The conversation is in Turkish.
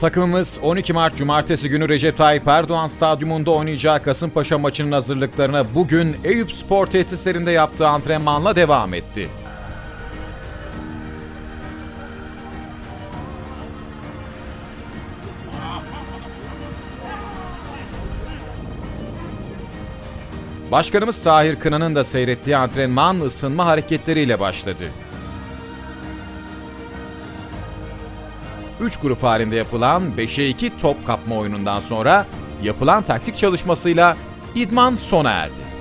Takımımız 12 Mart Cumartesi günü Recep Tayyip Erdoğan Stadyumunda oynayacağı Kasımpaşa maçının hazırlıklarına bugün Eyüp Spor tesislerinde yaptığı antrenmanla devam etti. Başkanımız Tahir Kınan'ın da seyrettiği antrenman ısınma hareketleriyle başladı. 3 grup halinde yapılan 5'e 2 top kapma oyunundan sonra yapılan taktik çalışmasıyla idman sona erdi.